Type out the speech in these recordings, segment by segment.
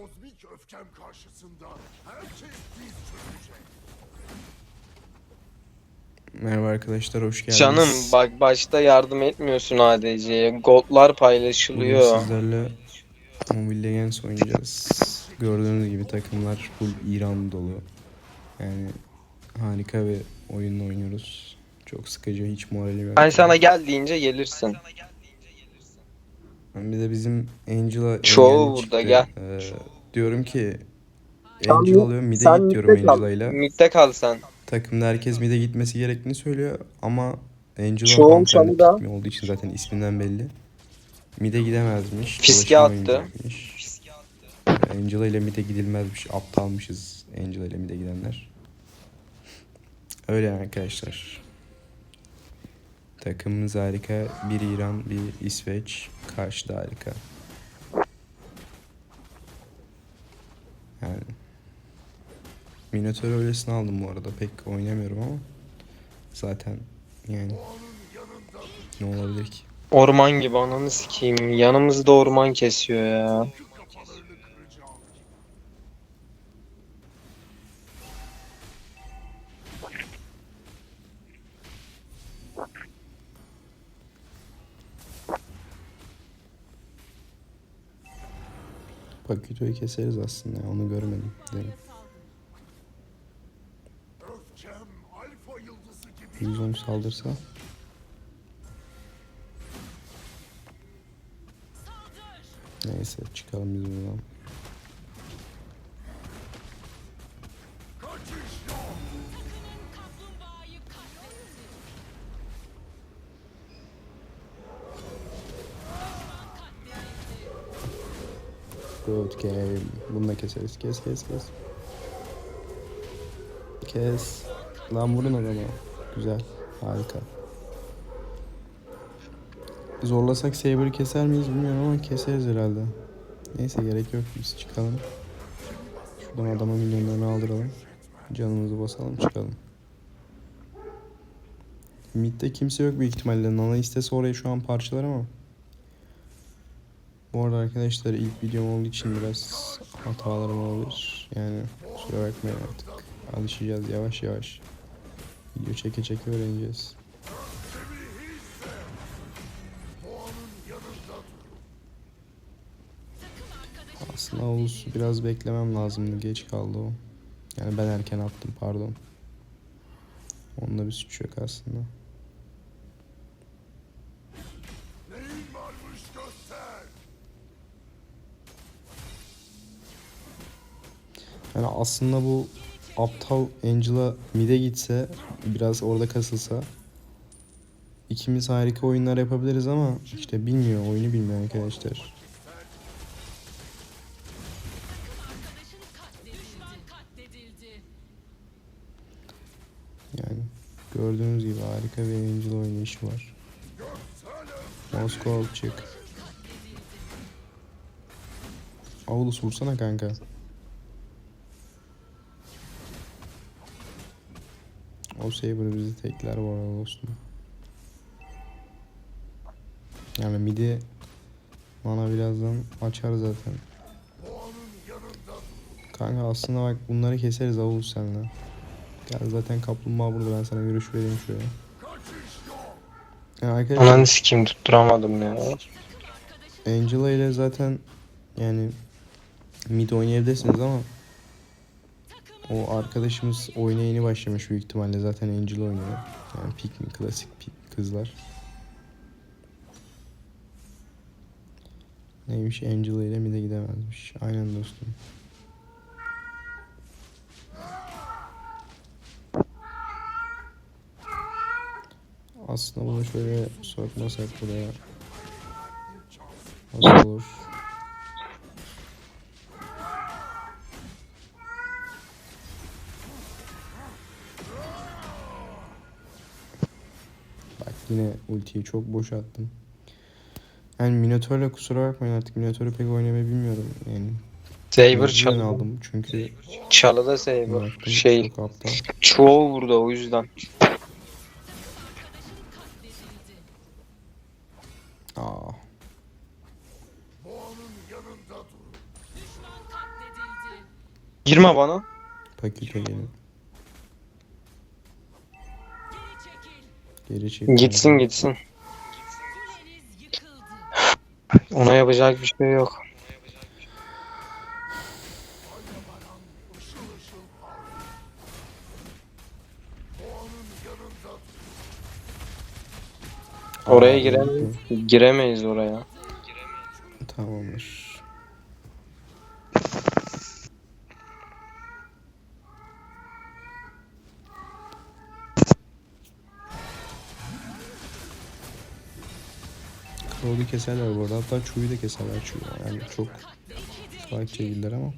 kozmik öfkem karşısında herkes diz çökecek. Merhaba arkadaşlar hoş geldiniz. Canım bak başta yardım etmiyorsun ADC'ye. Goldlar Bugün paylaşılıyor. sizlerle Mobile Legends oynayacağız. Gördüğünüz gibi takımlar full İran dolu. Yani harika bir oyunla oynuyoruz. Çok sıkıcı hiç moralim yok. Ben sana gel deyince gelirsin. Bir de bizim Angela Çoğu burada, çıktı. gel. Ee, diyorum ki Sen Angela mi- alıyorum mid'e sen git diyorum kal. Angela'yla. Mid'de kal sen. Takımda herkes mid'e gitmesi gerektiğini söylüyor ama Angela hanımefendi mi olduğu için zaten isminden belli. Mid'e gidemezmiş. Fiske attı. oynayacakmış. Angela ile mid'e gidilmezmiş. Aptalmışız Angela ile mid'e gidenler. Öyle yani arkadaşlar. Takımımız harika. Bir İran, bir İsveç. Karşıda harika. Yani Minotaur öylesine aldım bu arada. Pek oynamıyorum ama zaten yani ne olabilir ki? Orman gibi ananı sikeyim. Yanımızda orman kesiyor ya. Pakito'yu keseriz aslında onu görmedim. Gibi 110 saldırsa Neyse çıkalım biz buradan. Good game. Bunu da keseriz. Kes kes kes. Kes. Lan vurun adamı. Güzel. Harika. Zorlasak Saber'ı keser miyiz bilmiyorum ama keseriz herhalde. Neyse gerek yok biz çıkalım. Şuradan adama milyonlarını aldıralım. Canımızı basalım çıkalım. Mid'de kimse yok büyük ihtimalle. Nana istese orayı şu an parçalar ama. Bu arada arkadaşlar ilk videom olduğu için biraz hatalarım olabilir. Yani kusura bakmayın artık. Alışacağız yavaş yavaş. Video çeke çeke öğreneceğiz. Aslında Oğuz biraz beklemem lazımdı. Geç kaldı o. Yani ben erken attım pardon. Onda bir suç yok aslında. Yani aslında bu aptal Angela mid'e gitse biraz orada kasılsa ikimiz harika oyunlar yapabiliriz ama işte bilmiyor oyunu bilmiyor arkadaşlar. Yani gördüğünüz gibi harika bir Angela oynayışı var. Moskova çık. Avulus vursana kanka. O Saber bizi tekler bu arada dostum. Yani midi bana birazdan açar zaten. Kanka aslında bak bunları keseriz Avulus senle. Gel zaten kaplumbağa burada ben sana görüş vereyim şöyle. Yani arkadaşlar Ananı sikeyim tutturamadım ya. Angela ile zaten yani mid oynayabilirsiniz ama o arkadaşımız oyuna yeni başlamış büyük ihtimalle zaten Angela oynuyor. Yani pick mi klasik pick kızlar. Neymiş Angela ile mid'e gidemezmiş. Aynen dostum. Aslında bunu şöyle sokmasak buraya nasıl olur? Yine ultiyi çok boş attım. Yani Minotaur'la kusura bakmayın artık Minotaur'u pek oynamayı bilmiyorum yani. Saber çalı. aldım çünkü Çalıda Saber. bıraktım, Şey çoğu burada o yüzden. Aa, katledildi. Girme bana. Pakete gelin. Geri çek. Gitsin gitsin. Ona yapacak bir şey yok. Oraya giremeyiz. Giremeyiz oraya. Tamamdır. Crow'u keserler bu arada. Hatta Chu'yu da keserler Chu'yu. Yani çok fark çekildiler ama.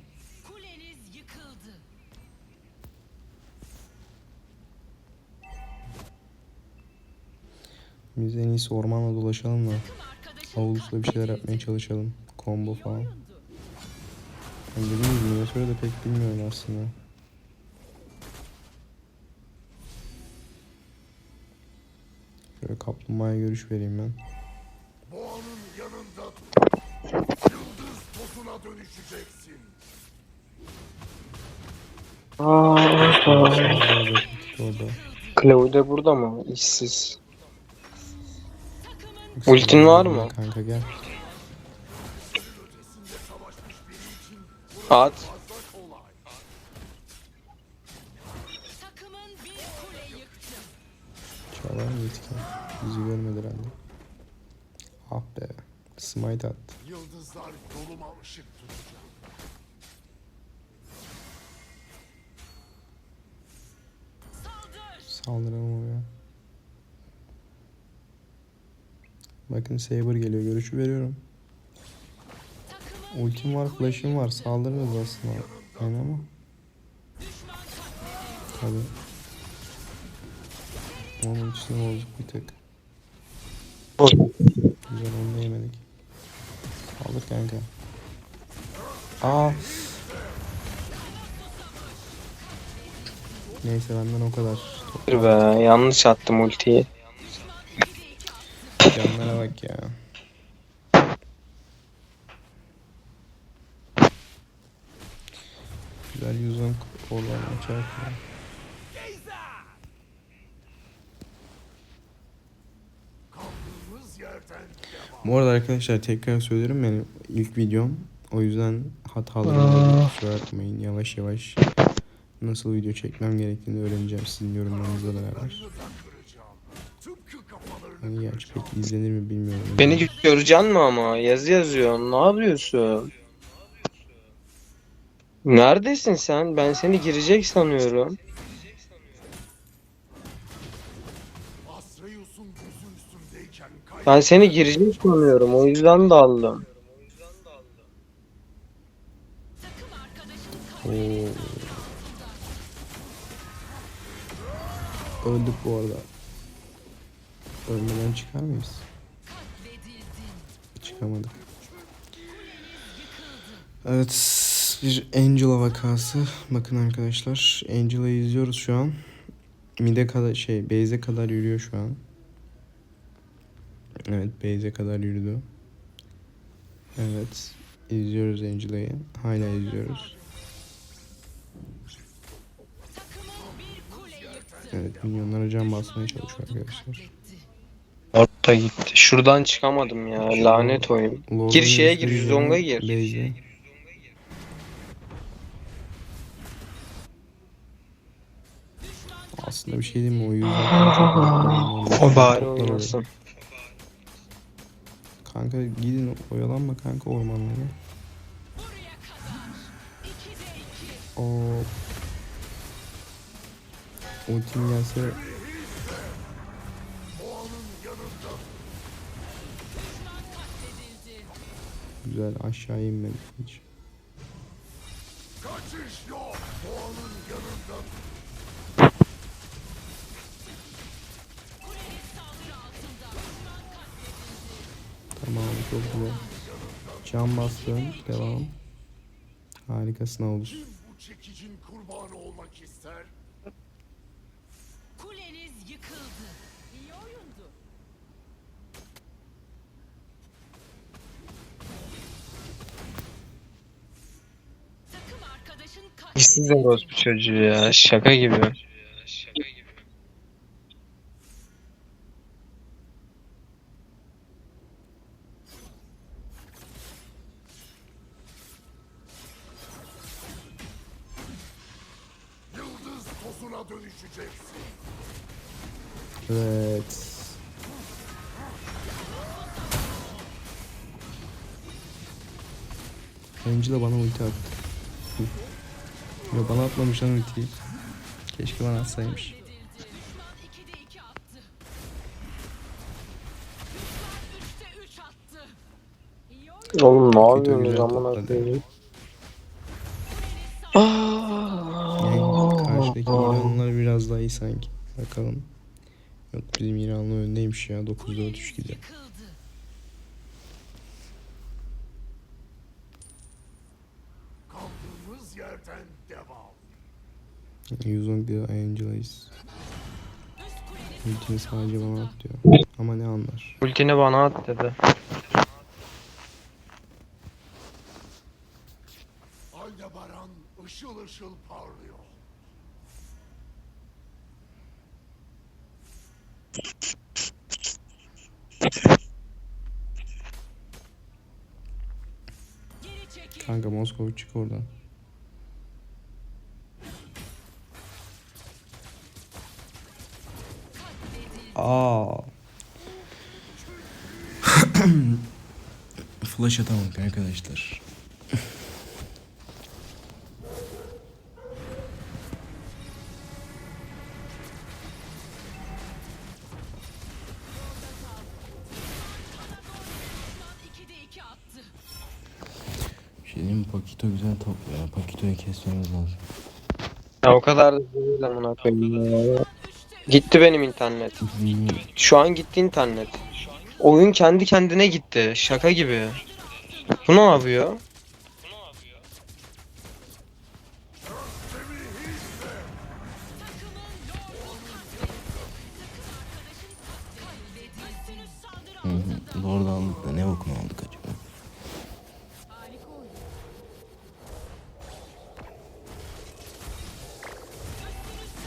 Biz en iyisi ormanla dolaşalım da. Avulusla bir şeyler yapmaya çalışalım. Combo falan. Yani dediğim gibi Minnesota'yı da pek bilmiyorum aslında. Şöyle kaplumbağaya görüş vereyim ben. Tozuna dönüşeceksin. Aa, Orada. Claude burada mı? İşsiz. Ultin var mı? Kanka gel. At. mı yetkin? Bizi görmedi herhalde. Ah be. Smite attı. Yıldızlar yoluma ışık tutacak. Saldır. Saldıralım oraya. Bakın Saber geliyor. Görüşü veriyorum. Ultim var, flash'im var. Saldırırız aslında. Yani ama. Tabii. Onun ultisini bozduk bir tık. Aldık kanka. Aa. Neyse benden o kadar. Bir be yanlış attım ultiyi. Canlara bak ya. Güzel yüzden oradan açarken. Kaldığımız yerden devam. Bu arada arkadaşlar tekrar söylerim yani ilk videom. O yüzden hatalarımı kusura bakmayın. Yavaş yavaş nasıl video çekmem gerektiğini öğreneceğim sizin yorumlarınızla beraber. Hani gerçi pek izlenir mi bilmiyorum. Beni göreceksin mi ama? Yazı yazıyorsun. Ne yapıyorsun? Neredesin sen? Ben seni girecek sanıyorum. Ben seni girecek sanıyorum. O yüzden daldım. Oo. Öldük bu arada. Ölmeden çıkar mıyız? Çıkamadık. Evet bir Angela vakası. Bakın arkadaşlar Angela'yı izliyoruz şu an. Mide kadar şey base'e kadar yürüyor şu an. Evet base'e kadar yürüdü. Evet izliyoruz Angela'yı. Hala izliyoruz. Evet milyonlara can basmaya çalışıyor arkadaşlar. Orta gitti. Şuradan çıkamadım ya. Lanet oyun. Lord'un Gir şeye gir. Yüzonga yüzünü gir. base'e. Aslında bir şey diyeyim mi? O yüzden çok O bari Toplar oynasın. Kanka gidin oyalanma kanka ormanlara. O ultim gelse güzel aşağı inmedi hiç. Kaçış yok. Boğanın yanında Tamam çok güzel. Can bastım. Devam. Harikasın Avuz. bu çekicin kurbanı olmak ister? Kuleniz yıkıldı. İyi oyundu. Takım arkadaşın orospu çocuğu ya. Şaka gibi. Tozuna dönüşeceksin. Evet. Angela bana ulti attı. Ya bana atmamış lan ultiyi. Keşke bana atsaymış. Edildi. Düşman 2'de 2 attı. Düşman 3'te 3 attı. İyi oyun. Oğlum ne yapıyorsunuz amına koyayım? Yani karşıdaki İranlılar biraz daha iyi sanki. Bakalım. Yok bizim İranlı öndeymiş ya. 9-4-3 gidiyor. Yerden devam. 111 Angela'yız. Üst kuleniz Ultini sadece bana at diyor. Ama ne anlar. Ultini bana at dedi. Aldebaran ışıl ışıl parlıyor. geri çekil. Kanka Moskova çık oradan. Aa. Flash atamadık arkadaşlar. Mi? Pakito güzel top ya. Pakito'yu kesmemiz lazım. Ya o kadar da değil amına koyayım ya. Gitti benim internet. Şu an gitti internet. Oyun kendi kendine gitti. Şaka gibi. Bu ne yapıyor? Hı hı. Aldık da ne okuma aldık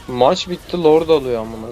Maç bitti Lord alıyor amına.